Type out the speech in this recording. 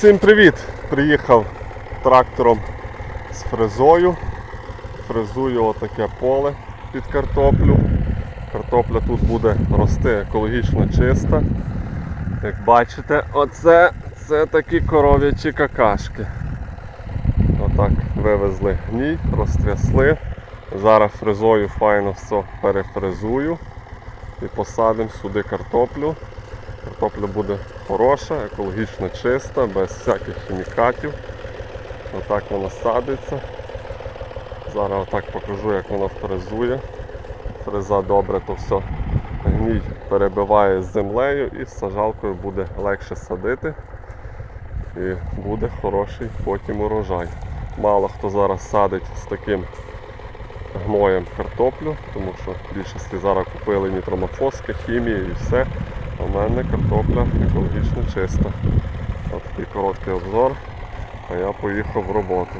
Всім привіт! Приїхав трактором з фрезою. Фрезую отаке поле під картоплю. Картопля тут буде рости екологічно чиста. Як бачите, оце це такі коров'ячі какашки. Отак вивезли гній, розтрясли. Зараз фрезою файно все перефрезую і посадимо сюди картоплю. Картопля буде хороша, екологічно чиста, без всяких хімікатів. Отак вона садиться. Зараз отак покажу, як вона фрезує. Фреза добре то все гній перебиває з землею і з сажалкою буде легше садити. І буде хороший потім урожай. Мало хто зараз садить з таким гноєм картоплю, тому що більшість зараз купили нітромофоски, хімії і все. В мене картопля екологічно чиста. От такий короткий обзор, а я поїхав в роботу.